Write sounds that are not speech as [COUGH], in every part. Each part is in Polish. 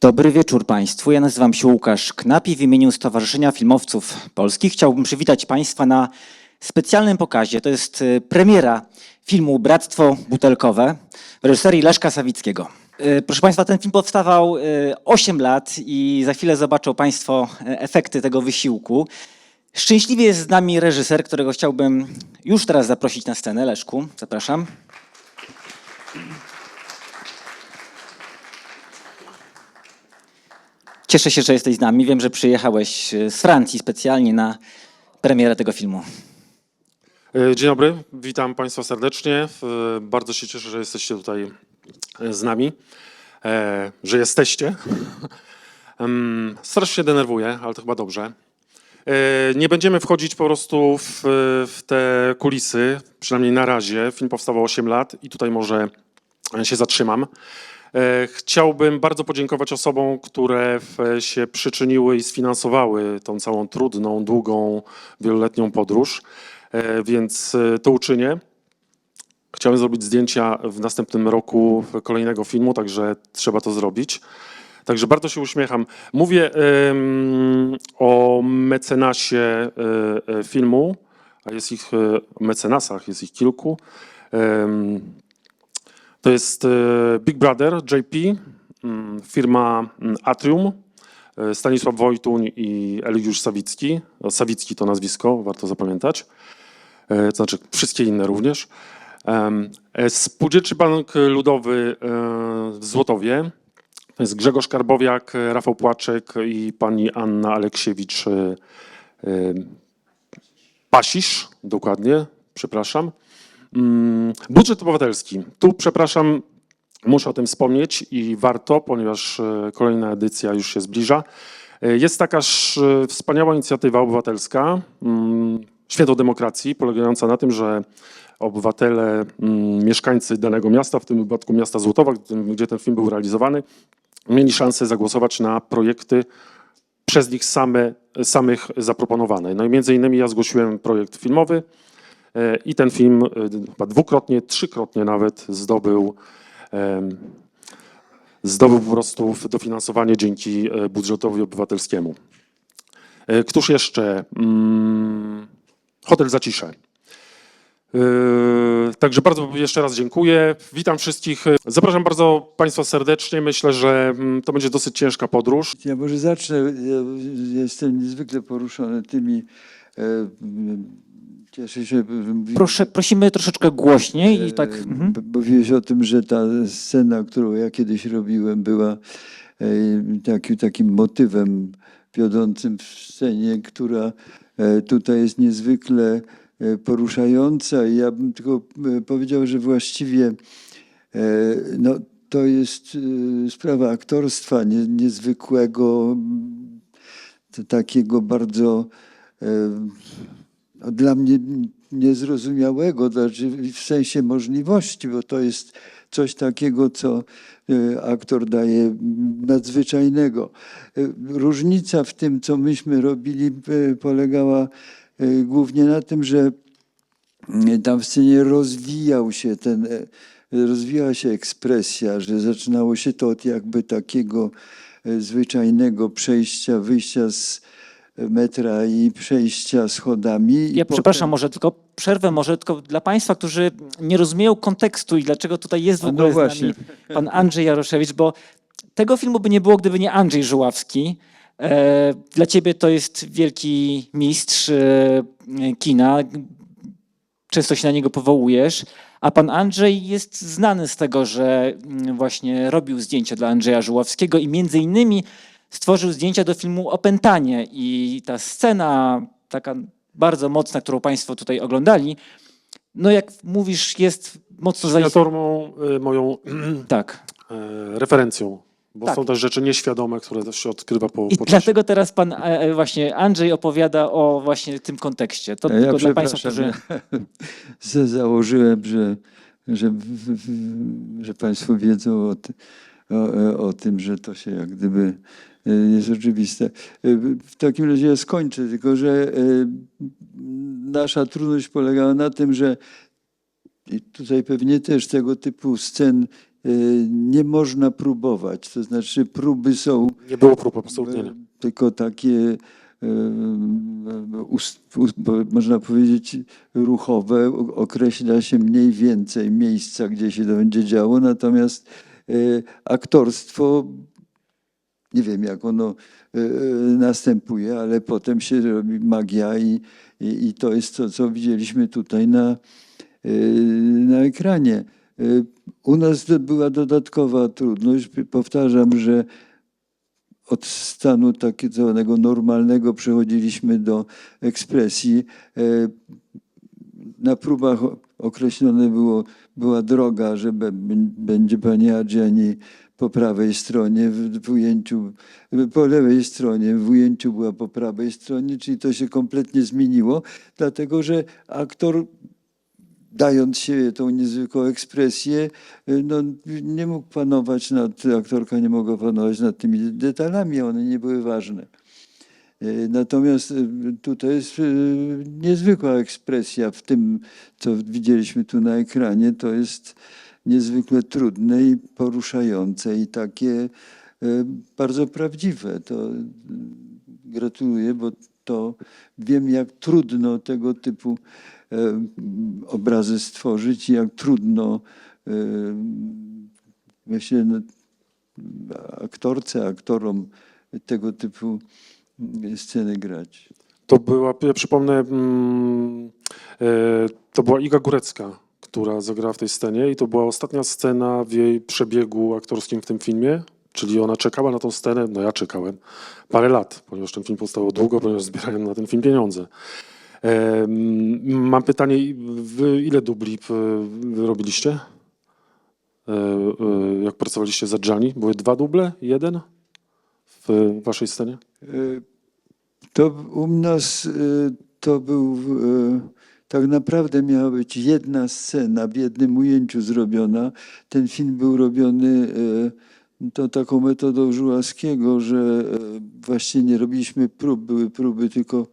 Dobry wieczór Państwu. Ja nazywam się Łukasz Knap i w imieniu Stowarzyszenia Filmowców Polskich chciałbym przywitać Państwa na specjalnym pokazie. To jest y, premiera filmu Bractwo Butelkowe w reżyserii Leszka Sawickiego. Y, Proszę Państwa, ten film powstawał y, 8 lat i za chwilę zobaczą Państwo y, efekty tego wysiłku. Szczęśliwie jest z nami reżyser, którego chciałbym już teraz zaprosić na scenę. Leszku, zapraszam. Cieszę się, że jesteś z nami. Wiem, że przyjechałeś e, z Francji specjalnie na premierę tego filmu. E, Dzień dobry, witam Państwa serdecznie. E, Bardzo się cieszę, że jesteście tutaj z nami, że jesteście. [LAUGHS] Strasznie denerwuję, ale to chyba dobrze. Nie będziemy wchodzić po prostu w, w te kulisy, przynajmniej na razie. Film powstawał 8 lat i tutaj może się zatrzymam. E, Chciałbym bardzo podziękować osobom, które w- się przyczyniły i sfinansowały tą całą trudną, długą, wieloletnią podróż, E, więc e, to uczynię. Chciałem zrobić zdjęcia w następnym roku kolejnego filmu, także trzeba to zrobić. Także bardzo się uśmiecham. Mówię o mecenasie e, e, filmu, a jest ich e, mecenasach, jest ich kilku. To jest e, Big Brother, JP, mm, firma mm, Atrium, e, Stanisław Wojtuń i Eligiusz Sawicki. Sawicki to nazwisko, warto zapamiętać. E, To znaczy wszystkie inne również. Spółdzielczy Bank Ludowy w Złotowie. To jest Grzegorz Karbowiak, Rafał Płaczek i pani Anna Aleksiewicz Pasisz, dokładnie, przepraszam. Mm, Budżet obywatelski. Tu, przepraszam, muszę o tym wspomnieć i warto, ponieważ e, kolejna edycja już się zbliża. E, Jest taka sz- wspaniała inicjatywa obywatelska, mm, Święto Demokracji, polegająca na tym, że obywatele, mm, mieszkańcy danego miasta, w tym wypadku miasta Złotowa, gdzie- ten film był realizowany, mieli szansę zagłosować na projekty przez nich same, samych zaproponowane. No i między innymi ja zgłosiłem projekt filmowy e, i ten film e, chyba dwukrotnie, trzykrotnie nawet zdobył, zdobył po prostu dofinansowanie dzięki e, budżetowi obywatelskiemu. E, Któż jeszcze? Mm, Hotel Zacisze. Także bardzo jeszcze raz dziękuję. Witam wszystkich. Zapraszam bardzo Państwa serdecznie. Myślę, że mm, to będzie dosyć ciężka podróż. Ja może zacznę. Ja jestem niezwykle poruszony tymi. Cieszę się. Proszę, prosimy troszeczkę głośniej i tak. e, Mhm. Mówiłeś o tym, że ta scena, którą ja kiedyś robiłem, była e, taki, takim motywem wiodącym w scenie, która e, tutaj jest niezwykle poruszająca. I ja bym tylko powiedział, że właściwie no, to jest sprawa aktorstwa nie, niezwykłego, takiego bardzo dla mnie niezrozumiałego, znaczy w sensie możliwości, bo to jest coś takiego, co e, aktor daje nadzwyczajnego. E, Różnica w tym, co myśmy robili, e, polegała głównie na tym, że tam w scenie rozwijał się ten, rozwijała się ekspresja, że zaczynało się to od jakby takiego zwyczajnego przejścia, wyjścia z metra i przejścia schodami. i Ja potem- przepraszam, może tylko przerwę, może tylko dla Państwa, którzy nie rozumieją kontekstu i dlaczego tutaj jest w A no ogóle z właśnie. nami pan Andrzej Jaroszewicz, bo tego filmu by nie było, gdyby nie Andrzej Żuławski. E, Dla ciebie to jest wielki mistrz e, kina. Często się na niego powołujesz. A pan Andrzej jest znany z tego, że mm, właśnie robił zdjęcia dla Andrzeja Żuławskiego i między innymi stworzył zdjęcia do filmu Opętanie. I ta scena, taka bardzo mocna, którą Państwo tutaj oglądali, no jak mówisz, jest mocno. Inicjatorą y, moją [CLEARS THROAT] Tak. e, referencją, bo Tak. są też rzeczy nieświadome, które też się odkrywa po, I po czasie. dlatego teraz pan e, e, właśnie Andrzej opowiada o właśnie tym kontekście. To Ja tylko dla Państwa, którzy... [LAUGHS] za- założyłem, że, że, w- w- że Państwo wiedzą o, ty, o, o tym, że to się jak gdyby e, jest oczywiste. E, W takim razie ja skończę, tylko że e, nasza trudność polegała na tym, że i tutaj pewnie też tego typu scen y, nie można próbować. To znaczy próby są Nie było prób, absolutnie nie. tylko takie można powiedzieć ruchowe, określa się mniej więcej miejsca, gdzie się to będzie działo, natomiast aktorstwo, nie wiem jak ono e, następuje, ale potem się robi magia i, i, i to jest to, co widzieliśmy tutaj na, e, na ekranie. E, U nas była dodatkowa trudność. Powtarzam, że od stanu takiego normalnego przechodziliśmy do ekspresji. E, Na próbach określone było, była droga, że będzie pani Adriani po prawej stronie, w, ujęciu, po lewej stronie, w ujęciu była po prawej stronie, czyli to się kompletnie zmieniło, dlatego że aktor dając się tą niezwykłą ekspresję, no, nie mógł panować nad, aktorka nie mogła panować nad tymi detalami, one nie były ważne. Y, Natomiast y, tutaj jest y, niezwykła ekspresja w tym, co widzieliśmy tu na ekranie. To jest niezwykle trudne i poruszające i takie y, bardzo prawdziwe. To y, gratuluję, bo to wiem, jak trudno tego typu e, obrazy stworzyć i jak trudno e, myślę aktorce, aktorom tego typu mm, sceny grać. To była, ja przypomnę, mm, e, to była Iga Górecka, która zagrała w tej scenie i to była ostatnia scena w jej przebiegu aktorskim w tym filmie, czyli ona czekała na tą scenę, no ja czekałem, parę lat, ponieważ ten film powstał długo, ponieważ zbierałem na ten film pieniądze. Mam pytanie, ile dubli e, robiliście? E, e, Jak pracowaliście za Gianni? Były dwa duble? Jeden? W waszej scenie? To u nas to był tak naprawdę miała być jedna scena w jednym ujęciu zrobiona. Ten film był robiony e, to taką metodą Żułaskiego, że e, właśnie nie robiliśmy prób, były próby tylko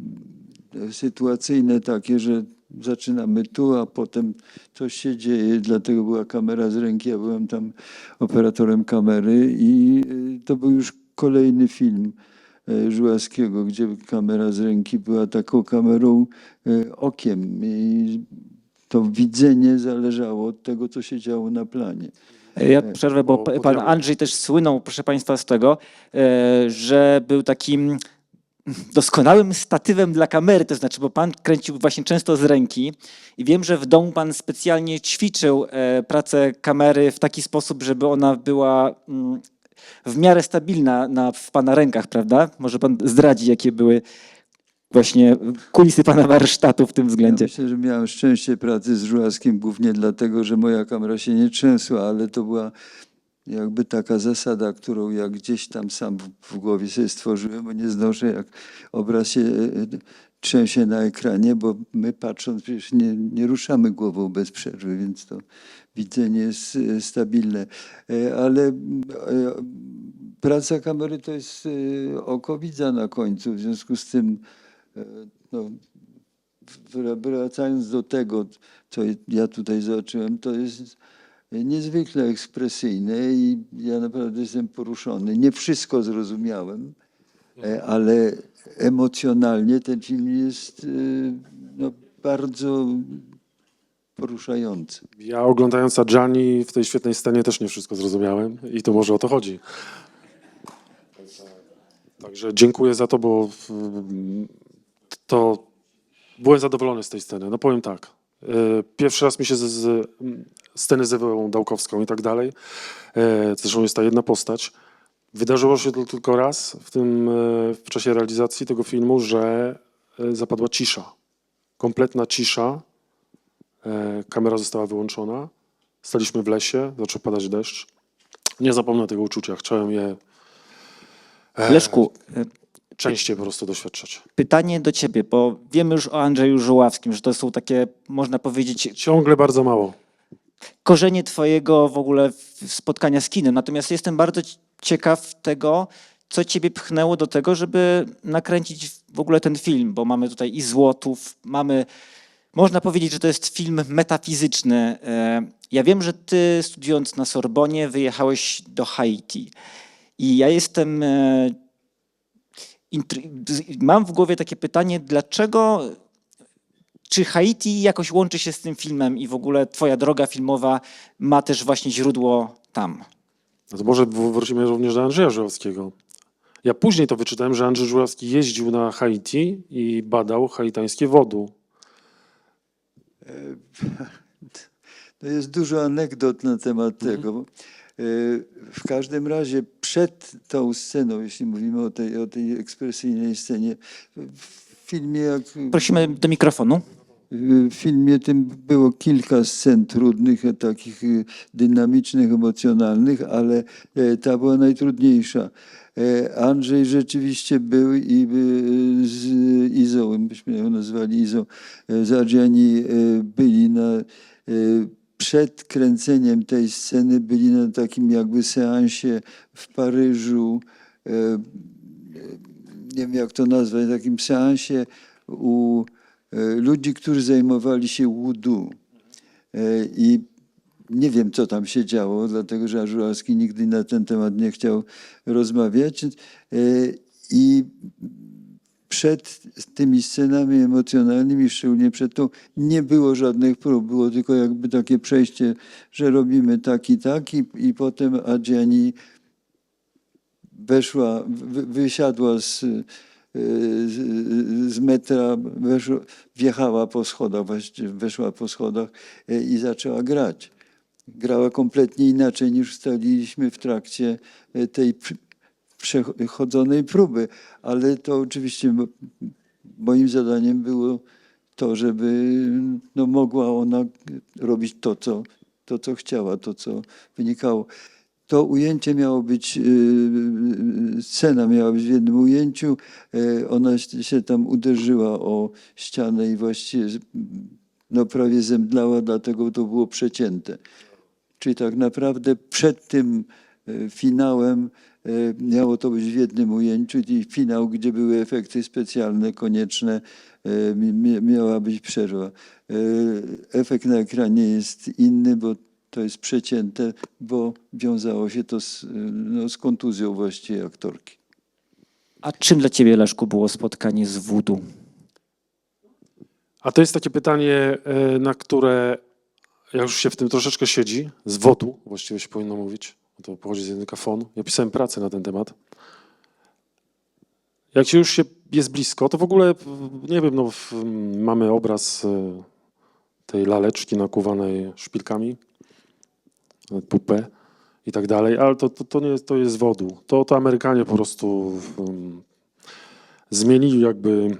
mm, sytuacyjne takie, że zaczynamy tu, a potem coś się dzieje, dlatego była kamera z ręki, ja byłem tam operatorem kamery i y, to był już kolejny film Żułaskiego, gdzie kamera z ręki była taką kamerą y, okiem i to widzenie zależało od tego, co się działo na planie. Ja przerwę, bo bo pa- pan. Andrzej też słynął, proszę Państwa, z tego, e, że był takim doskonałym statywem dla kamery, to znaczy, bo pan kręcił właśnie często z ręki i wiem, że w domu pan specjalnie ćwiczył e, pracę kamery w taki sposób, żeby ona była mm, w miarę stabilna na, w pana rękach, prawda? Może pan zdradzi, jakie były właśnie kulisy pana warsztatu w tym Ja względzie. myślę, że miałem szczęście pracy z Żułaskim głównie dlatego, że moja kamera się nie trzęsła, ale to była jakby taka zasada, którą ja gdzieś tam sam w, głowie sobie stworzyłem, bo nie znoszę jak obraz się e, trzęsie na ekranie, bo my patrząc przecież nie, nie ruszamy głową bez przerwy, więc to widzenie jest stabilne. E, Ale e, praca kamery to jest e, oko widza na końcu, w związku z tym no, wr- wracając do tego, co ja tutaj zobaczyłem, to jest niezwykle ekspresyjne i ja naprawdę jestem poruszony. Nie wszystko zrozumiałem, ale emocjonalnie ten film jest no, bardzo poruszający. Ja oglądając Gianni w tej świetnej scenie też nie wszystko zrozumiałem i to może o to chodzi. Także dziękuję za to, bo mm, to byłem zadowolony z tej sceny. No powiem tak. e, Pierwszy raz mi się z, z sceny z Ewą Dałkowską i tak dalej, e, zresztą jest ta jedna postać, wydarzyło się to tylko raz w tym, e, w czasie realizacji tego filmu, że zapadła cisza. Kompletna cisza. E, Kamera została wyłączona. Staliśmy w lesie, zaczął padać deszcz. Nie zapomnę tego uczucia. Chciałem je e, Leszku, e, częściej po prostu doświadczać. pytanie do ciebie, bo wiemy już o Andrzeju Żuławskim, że to są takie, można powiedzieć, Ciągle bardzo mało. korzenie twojego w ogóle spotkania z kinem. Natomiast jestem bardzo ci- ciekaw tego, co ciebie pchnęło do tego, żeby nakręcić w ogóle ten film, bo mamy tutaj i Złotów, mamy można powiedzieć, że to jest film metafizyczny. E, Ja wiem, że ty studiując na Sorbonie wyjechałeś do Haiti. I ja jestem. e, Mam w głowie takie pytanie, dlaczego. Czy Haiti jakoś łączy się z tym filmem i w ogóle twoja droga filmowa ma też właśnie źródło tam? No to może wrócimy również do Andrzeja Żuławskiego. Ja później to wyczytałem, że Andrzej Żuławski jeździł na Haiti i badał haitańskie wodu. [LAUGHS] To jest dużo anegdot na temat Mhm. tego. E, W każdym razie przed tą sceną, jeśli mówimy o tej, o tej ekspresyjnej scenie, w filmie jak Prosimy do mikrofonu. W filmie tym było kilka scen trudnych, e, takich dynamicznych, emocjonalnych, ale ta była najtrudniejsza. E, Andrzej rzeczywiście był i e, z Izą, myśmy ją nazwali Izą, e, z Adriani e, byli na, przed kręceniem tej sceny, byli na takim jakby seansie w Paryżu, nie wiem jak to nazwać, takim seansie u ludzi, którzy zajmowali się łudu. E, I nie wiem, co tam się działo, dlatego że Żuławski nigdy na ten temat nie chciał rozmawiać. E, I przed tymi scenami emocjonalnymi, szczególnie przed tą, nie było żadnych prób. Było tylko jakby takie przejście, że robimy tak i tak i, i potem Adriani weszła, wy- wysiadła z, y, z, z metra, weszła, wjechała po schodach, weszła po schodach y, i zaczęła grać. Grała kompletnie inaczej niż ustaliliśmy w trakcie y, tej przechodzonej próby, ale to oczywiście mo- moim zadaniem było to, żeby no, mogła ona robić to co, to, co chciała, to, co wynikało. To ujęcie miało być, yy, scena miała być w jednym ujęciu. Yy, Ona się tam uderzyła o ścianę i właściwie no, prawie zemdlała, dlatego to było przecięte. Czyli tak naprawdę przed tym e, finałem e, miało to być w jednym ujęciu i finał, gdzie były efekty specjalne konieczne, e, mi- mi- miała być przerwa. Efekt na ekranie jest inny, bo to jest przecięte, bo wiązało się to z, no, z kontuzją właściwie aktorki. A czym dla ciebie, Leszku, było spotkanie z Voodoo? A to jest takie pytanie, na które jak już się w tym troszeczkę siedzi, z wodu właściwie się powinno mówić, to pochodzi z języka fon. Ja pisałem pracę na ten temat. Jak się już się jest blisko, to w ogóle, nie wiem, no, mamy obraz e, tej laleczki nakuwanej szpilkami, pupę i tak dalej, ale to, to, to nie to jest wodu. To, to Amerykanie po prostu um, zmienili jakby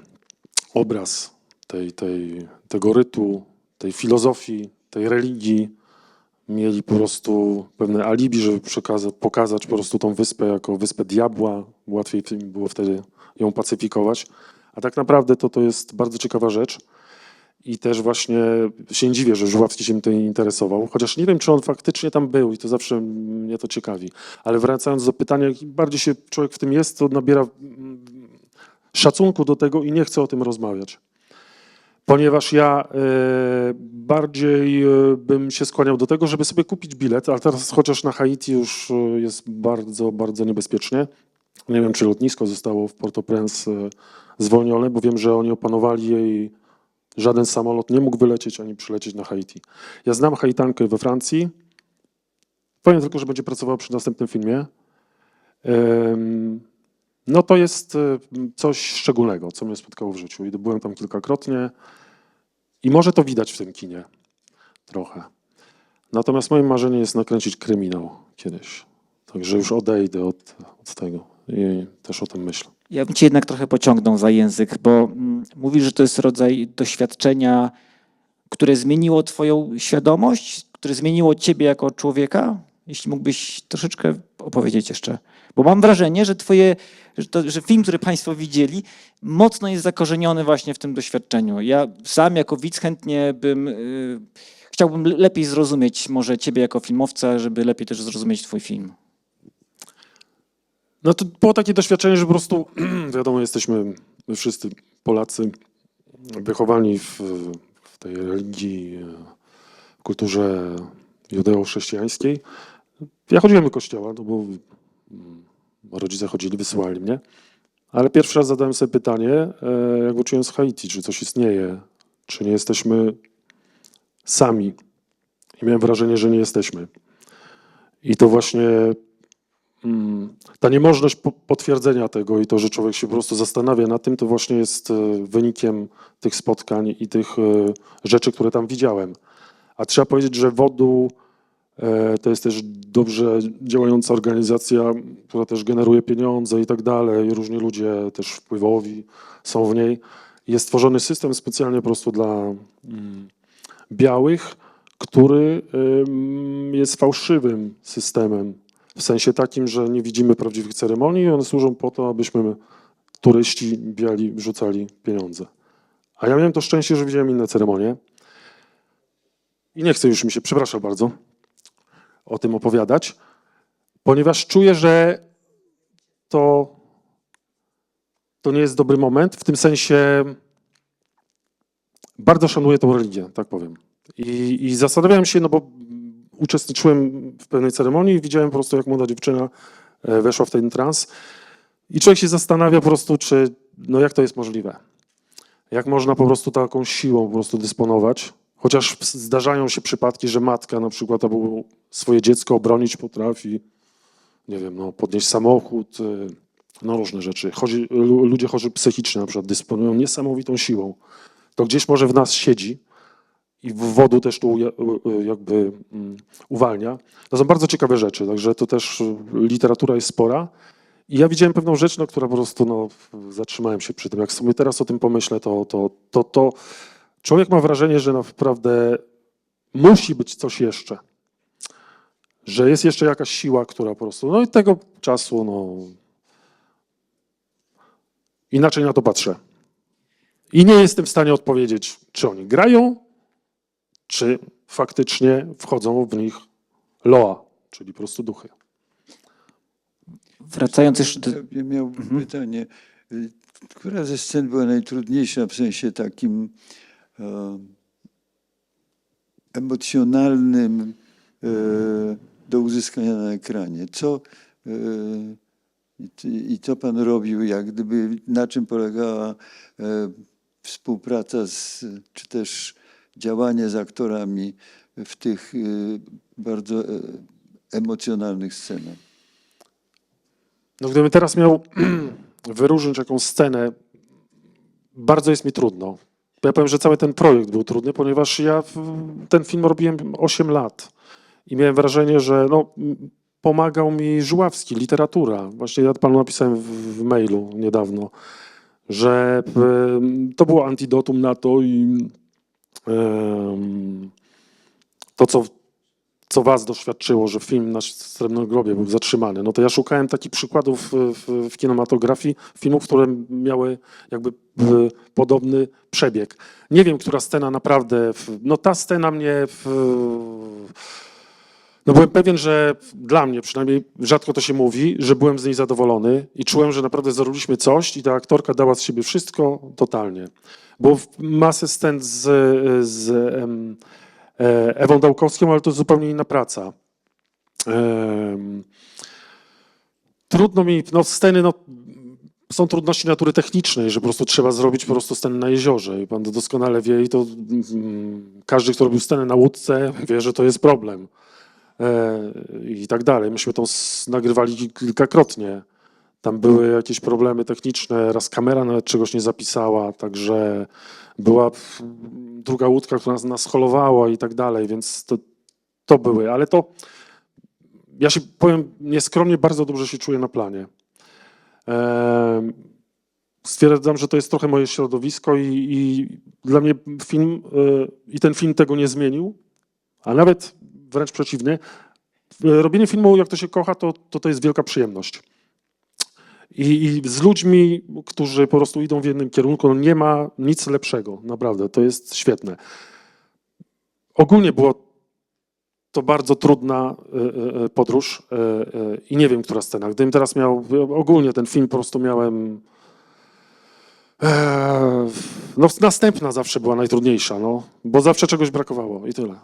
obraz tej, tej, tego rytu, tej filozofii, tej religii. Mieli po prostu pewne alibi, żeby pokazać po prostu tą wyspę jako wyspę diabła. Łatwiej było wtedy ją pacyfikować. A tak naprawdę to, to jest bardzo ciekawa rzecz. I też właśnie się dziwię, że Żuławski się tym interesował. Chociaż nie wiem, czy on faktycznie tam był i to zawsze mnie to ciekawi. Ale wracając do pytania, im bardziej się człowiek w tym jest, to nabiera mm, szacunku do tego i nie chce o tym rozmawiać. Ponieważ ja e, bardziej e, bym się skłaniał do tego, żeby sobie kupić bilet, ale teraz chociaż na Haiti już e, jest bardzo, bardzo niebezpiecznie. Nie wiem, czy lotnisko zostało w Port-au-Prince zwolnione, bo wiem, że oni opanowali jej. Żaden samolot nie mógł wylecieć ani przylecieć na Haiti. Ja znam Haitankę we Francji. Powiem tylko, że będzie pracowała przy następnym filmie. No to jest e, coś szczególnego, co mnie spotkało w życiu. I byłem tam kilkakrotnie i może to widać w tym kinie trochę. Natomiast moim marzeniem jest nakręcić kryminał kiedyś. Także już odejdę od, od tego i też o tym myślę. Ja bym cię jednak trochę pociągnął za język, bo mm, mówisz, że to jest rodzaj doświadczenia, które zmieniło twoją świadomość, które zmieniło ciebie jako człowieka. Jeśli mógłbyś troszeczkę opowiedzieć jeszcze. Bo mam wrażenie, że twoje, że, to, że film, który państwo widzieli, mocno jest zakorzeniony właśnie w tym doświadczeniu. Ja sam jako widz chętnie bym, y, chciałbym le- lepiej zrozumieć może ciebie jako filmowca, żeby lepiej też zrozumieć twój film. No to było takie doświadczenie, że po prostu, [CLEARS THROAT] wiadomo, jesteśmy my wszyscy Polacy wychowani w, w tej religii, e, kulturze judeo-chrześcijańskiej. Ja chodziłem do kościoła, no bo mm, rodzice chodzili, wysyłali mnie. Ale pierwszy raz zadałem sobie pytanie, e, jak wróciłem z Haiti, czy coś istnieje, czy nie jesteśmy sami. I miałem wrażenie, że nie jesteśmy. I to właśnie mm, ta niemożność po- potwierdzenia tego i to, że człowiek się po prostu zastanawia nad tym, to właśnie jest e, wynikiem tych spotkań i tych e, rzeczy, które tam widziałem. A trzeba powiedzieć, że WODU to jest też dobrze działająca organizacja, która też generuje pieniądze i tak dalej. Różni ludzie też wpływowi są w niej. Jest stworzony system specjalnie po prostu dla mm, białych, który jest fałszywym systemem. W sensie takim, że nie widzimy prawdziwych ceremonii i one służą po to, abyśmy turyści biali wrzucali pieniądze. A ja miałem to szczęście, że widziałem inne ceremonie. I nie chcę już mi się, przepraszam bardzo, o tym opowiadać, ponieważ czuję, że to, to nie jest dobry moment. W tym sensie bardzo szanuję tą religię, tak powiem. I, I zastanawiałem się, no bo uczestniczyłem w pewnej ceremonii i widziałem po prostu, jak młoda dziewczyna e, weszła w ten trans. I człowiek się zastanawia po prostu, czy, no jak to jest możliwe. Jak można po prostu taką siłą po prostu dysponować. Chociaż zdarzają się przypadki, że matka na przykład albo swoje dziecko obronić potrafi, nie wiem, no, podnieść samochód, y, no różne rzeczy. Chodzi, lu- ludzie chorzy psychicznie na przykład dysponują niesamowitą siłą. To gdzieś może w nas siedzi i w wodu też to uja- u- u- jakby mm, uwalnia. To są bardzo ciekawe rzeczy, także to też y, literatura jest spora. I ja widziałem pewną rzecz, no, która po prostu, no, zatrzymałem się przy tym. Jak sobie teraz o tym pomyślę, to, to, to, to człowiek ma wrażenie, że naprawdę musi być coś jeszcze. Że jest jeszcze jakaś siła, która po prostu, no i tego czasu, no, inaczej na to patrzę. I nie jestem w stanie odpowiedzieć, czy oni grają, czy faktycznie wchodzą w nich loa, czyli po prostu duchy. Wracając jeszcze do... Ja miał pytanie, y, która ze scen była najtrudniejsza w sensie takim emocjonalnym e, do uzyskania na ekranie? Co, e, i, co pan robił, jak gdyby, na czym polegała e, współpraca z, czy też działanie z aktorami w tych e, bardzo e, emocjonalnych scenach? No gdybym teraz miał [CLEARS THROAT] wyróżnić jakąś scenę, bardzo jest mi trudno. Ja powiem, że cały ten projekt był trudny, ponieważ ja ten film robiłem 8 lat i miałem wrażenie, że no, pomagał mi Żuławski, literatura. Właśnie ja panu napisałem w, mailu niedawno, że to było antidotum na to i to, co co was doświadczyło, że film na Srebrnym Grobie był zatrzymany, no to ja szukałem takich przykładów w, w, w kinematografii, filmów, które miały jakby w, podobny przebieg. Nie wiem, która scena naprawdę, w, no ta scena mnie, w, no byłem pewien, że dla mnie przynajmniej, rzadko to się mówi, że byłem z niej zadowolony i czułem, że naprawdę zarobiliśmy coś i ta aktorka dała z siebie wszystko totalnie. W masę scen z, z Ewą Dałkowską, ale to zupełnie inna praca. Trudno mi, no sceny, no, są trudności natury technicznej, że po prostu trzeba zrobić po prostu scenę na jeziorze i pan to doskonale wie i to mm, każdy, kto robił scenę na łódce, wie, że to jest problem e, i tak dalej. Myśmy to nagrywali kilkakrotnie. Tam były jakieś problemy techniczne, raz kamera nawet czegoś nie zapisała, także była druga łódka, która nas, nas holowała i tak dalej, więc to, to były, ale to ja się powiem nieskromnie, bardzo dobrze się czuję na planie. Stwierdzam, że to jest trochę moje środowisko i, i dla mnie film y, i ten film tego nie zmienił, a nawet wręcz przeciwnie. Y, Robienie filmu, jak to się kocha, to to, to jest wielka przyjemność. I, I z ludźmi, którzy po prostu idą w jednym kierunku, no nie ma nic lepszego, naprawdę, to jest świetne. Ogólnie było to bardzo trudna e, e, podróż e, e, i nie wiem, która scena. Gdybym teraz miał, ogólnie ten film po prostu miałem no, następna zawsze była najtrudniejsza, no, bo zawsze czegoś brakowało i tyle.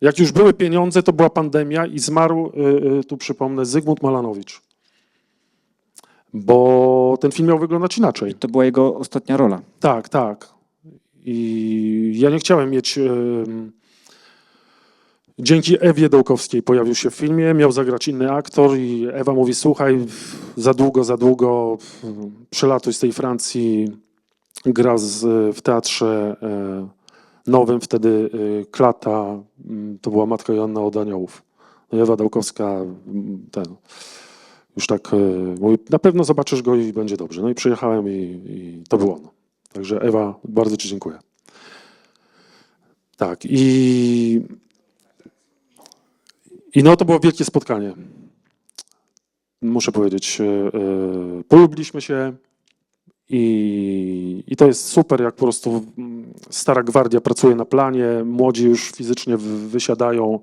Jak już były pieniądze, to była pandemia i zmarł, tu przypomnę, Zygmunt Malanowicz. Bo ten film miał wyglądać inaczej. To była jego ostatnia rola. Tak, tak. I ja nie chciałem mieć. Dzięki Ewie Dołkowskiej pojawił się w filmie, miał zagrać inny aktor i Ewa mówi, słuchaj, za długo, za długo, przelatuj z tej Francji, gra z, w teatrze e, nowym, wtedy e, Klata, to była matka Joanna od Aniołów. No i Ewa Dołkowska, ten, już tak e, mówi, na pewno zobaczysz go i będzie dobrze. No i przyjechałem i, i to było ono. Także Ewa, bardzo Ci dziękuję. Tak, i, i no to było wielkie spotkanie. Muszę powiedzieć, e, e, polubiliśmy się i, i to jest super, jak po prostu mm, stara gwardia pracuje na planie, młodzi już fizycznie wy- wysiadają,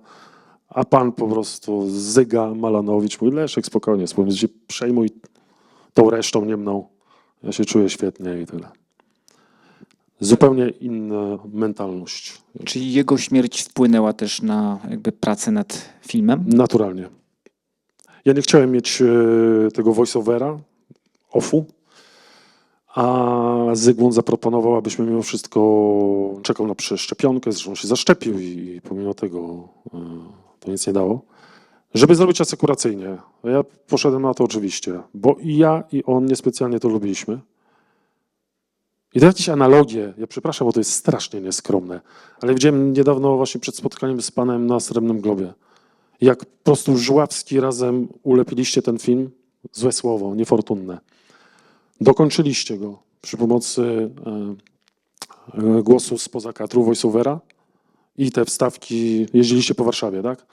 a pan po prostu zyga Malanowicz, mówi Leszek spokojnie, spokojnie, się przejmuj tą resztą, nie mną. Ja się czuję świetnie i tyle. Zupełnie inna mentalność. Czyli jego śmierć wpłynęła też na jakby pracę nad filmem? Naturalnie. Ja nie chciałem mieć e, tego voiceovera, offu, a Zygmunt zaproponował, abyśmy mimo wszystko czekał na przeszczepionkę, zresztą się zaszczepił i pomimo tego e, to nic nie dało, żeby zrobić asekuracyjnie. Ja poszedłem na to oczywiście, bo i ja i on niespecjalnie to lubiliśmy. I to jakieś analogie, ja przepraszam, bo to jest strasznie nieskromne, ale widziałem niedawno właśnie przed spotkaniem z panem na Srebrnym Globie, jak po prostu Żławski razem ulepiliście ten film, złe słowo, niefortunne. Dokończyliście go przy pomocy e, e, głosu spoza kadru, voiceovera i te wstawki, jeździliście po Warszawie, tak?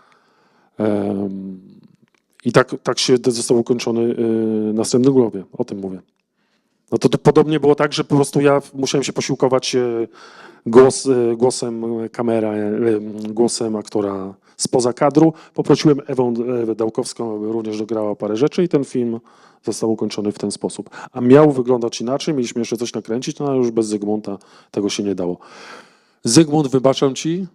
I tak, tak się został ukończony e, następny globie, o tym mówię. No to, to podobnie było tak, że po prostu ja musiałem się posiłkować e, głos, e, głosem kamera, głosem aktora spoza kadru. Poprosiłem Ewę, Dałkowską, również dograła parę rzeczy i ten film został ukończony w ten sposób. A miał wyglądać inaczej, mieliśmy jeszcze coś nakręcić, no ale już bez Zygmunta tego się nie dało. Zygmunt, wybaczam ci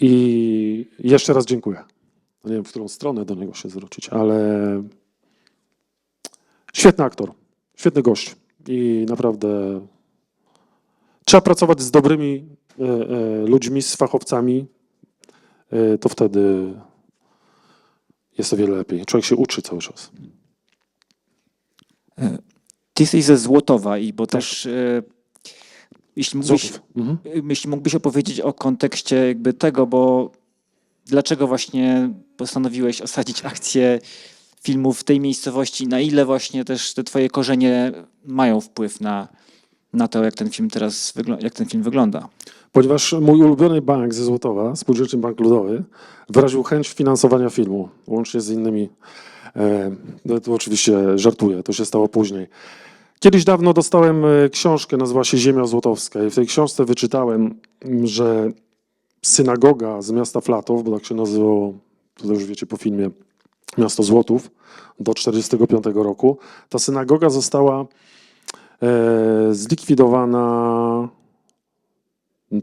i jeszcze raz dziękuję. Nie wiem, w którą stronę do niego się zwrócić, ale świetny aktor, świetny gość i naprawdę trzeba pracować z dobrymi e, e, ludźmi, z fachowcami, e, to wtedy jest o wiele lepiej. Człowiek się uczy cały czas. Ty jesteś ze Złotowa i bo też e, jeśli mógłbyś. Mhm. e, jeśli mógłbyś opowiedzieć o kontekście jakby tego, bo dlaczego właśnie postanowiłeś osadzić akcję filmu w tej miejscowości, na ile właśnie też te twoje korzenie mają wpływ na, na to, jak ten film teraz wygląda, jak ten film wygląda. Ponieważ mój ulubiony bank ze Złotowa, Spółdzielczy Bank Ludowy, wyraził chęć finansowania filmu, łącznie z innymi. E, no to oczywiście żartuję, to się stało później. Kiedyś dawno dostałem e, książkę, nazywała się Ziemia Złotowska. I w tej książce wyczytałem, że synagoga z miasta Flatów, bo tak się nazywało, to już wiecie po filmie, miasto Złotów, do 1945 roku, ta synagoga została e, zlikwidowana.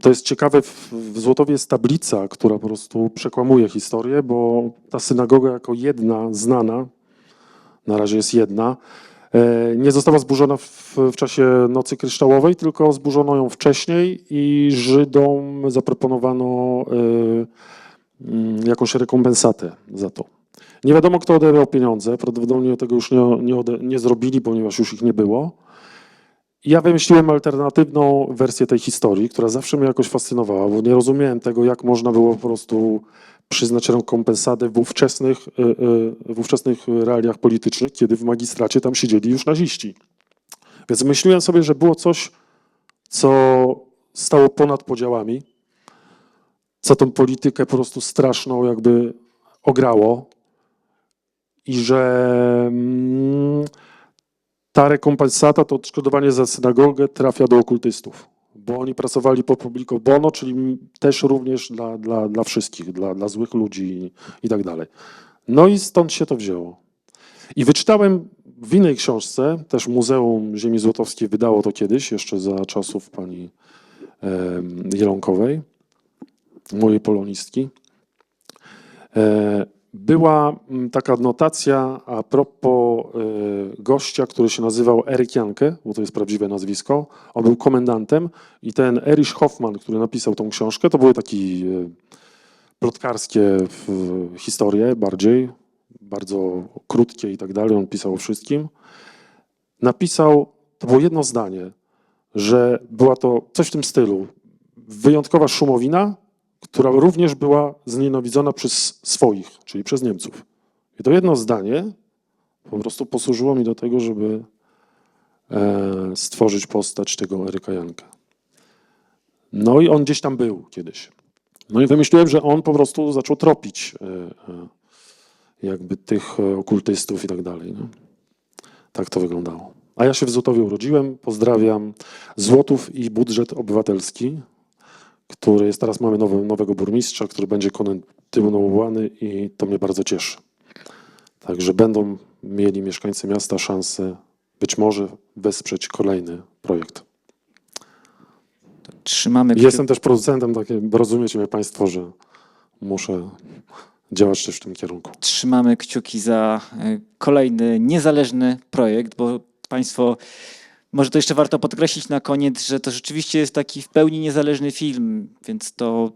To jest ciekawe, w, Złotowie jest tablica, która po prostu przekłamuje historię, bo ta synagoga jako jedna, znana, na razie jest jedna, nie została zburzona w, w czasie Nocy Kryształowej, tylko zburzono ją wcześniej i Żydom zaproponowano e, mm, jakąś rekompensatę za to. Nie wiadomo, kto odebrał pieniądze, prawdopodobnie tego już nie, nie, ode, nie zrobili, ponieważ już ich nie było. Ja wymyśliłem alternatywną wersję tej historii, która zawsze mnie jakoś fascynowała, bo nie rozumiałem tego, jak można było po prostu przyznać rekompensatę w ówczesnych, e, e, w ówczesnych realiach politycznych, kiedy w magistracie tam siedzieli już naziści. Więc myślałem sobie, że było coś, co stało ponad podziałami, co tą politykę po prostu straszną jakby ograło i że mm, ta rekompensata, to odszkodowanie za synagogę trafia do okultystów, bo oni pracowali po publico bono, czyli też również dla, dla, dla wszystkich, dla, dla złych ludzi i, tak dalej. No i stąd się to wzięło. I wyczytałem w innej książce, też Muzeum Ziemi Złotowskiej wydało to kiedyś, jeszcze za czasów pani em, Jelonkowej, mojej polonistki. E, Była mm, taka notacja a propos e, gościa, który się nazywał Erik Janke, bo to jest prawdziwe nazwisko. On był komendantem i ten Erich Hoffman, który napisał tą książkę, to były takie e, plotkarskie historie bardziej, bardzo krótkie i tak dalej. On pisał o wszystkim. Napisał, to było jedno zdanie, że była to coś w tym stylu. Wyjątkowa szumowina, która również była znienawidzona przez swoich, czyli przez Niemców. I to jedno zdanie po prostu posłużyło mi do tego, żeby e, stworzyć postać tego Eryka Janka. No i on gdzieś tam był kiedyś. No i wymyśliłem, że on po prostu zaczął tropić e, e, jakby tych okultystów i tak dalej. Nie? Tak to wyglądało. A ja się w Złotowie urodziłem. Pozdrawiam Złotów i budżet obywatelski który jest teraz mamy nowy, nowego burmistrza, który będzie kontynuowany i to mnie bardzo cieszy. Także będą mieli mieszkańcy miasta szansę być może wesprzeć kolejny projekt. Trzymamy. Jestem też producentem, takie, rozumiecie mnie Państwo, że muszę działać też w tym kierunku. trzymamy kciuki za e, kolejny niezależny projekt, bo Państwo, może to jeszcze warto podkreślić na koniec, że to rzeczywiście jest taki w pełni niezależny film, więc to.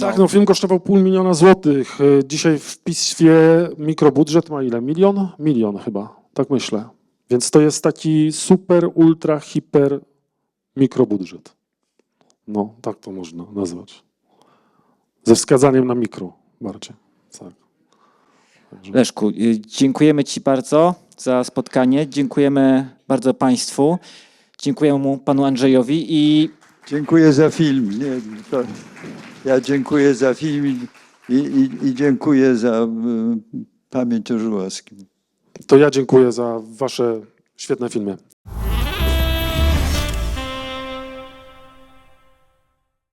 Tak, no film kosztował pół miliona złotych. Y, Dzisiaj w PISFie mikrobudżet ma ile? Milion? Milion chyba, tak myślę. Więc to jest taki super, ultra, hiper mikrobudżet. No, tak to można nazwać. Ze wskazaniem na mikro bardziej. Tak. Także- Leszku, y, dziękujemy Ci bardzo za spotkanie. Dziękujemy bardzo Państwu. Dziękujemy panu Andrzejowi i Dziękuję za film. Nie, to ja dziękuję za film i, i, i dziękuję za y, pamięć o Żuławskim. To ja dziękuję za Wasze świetne filmy.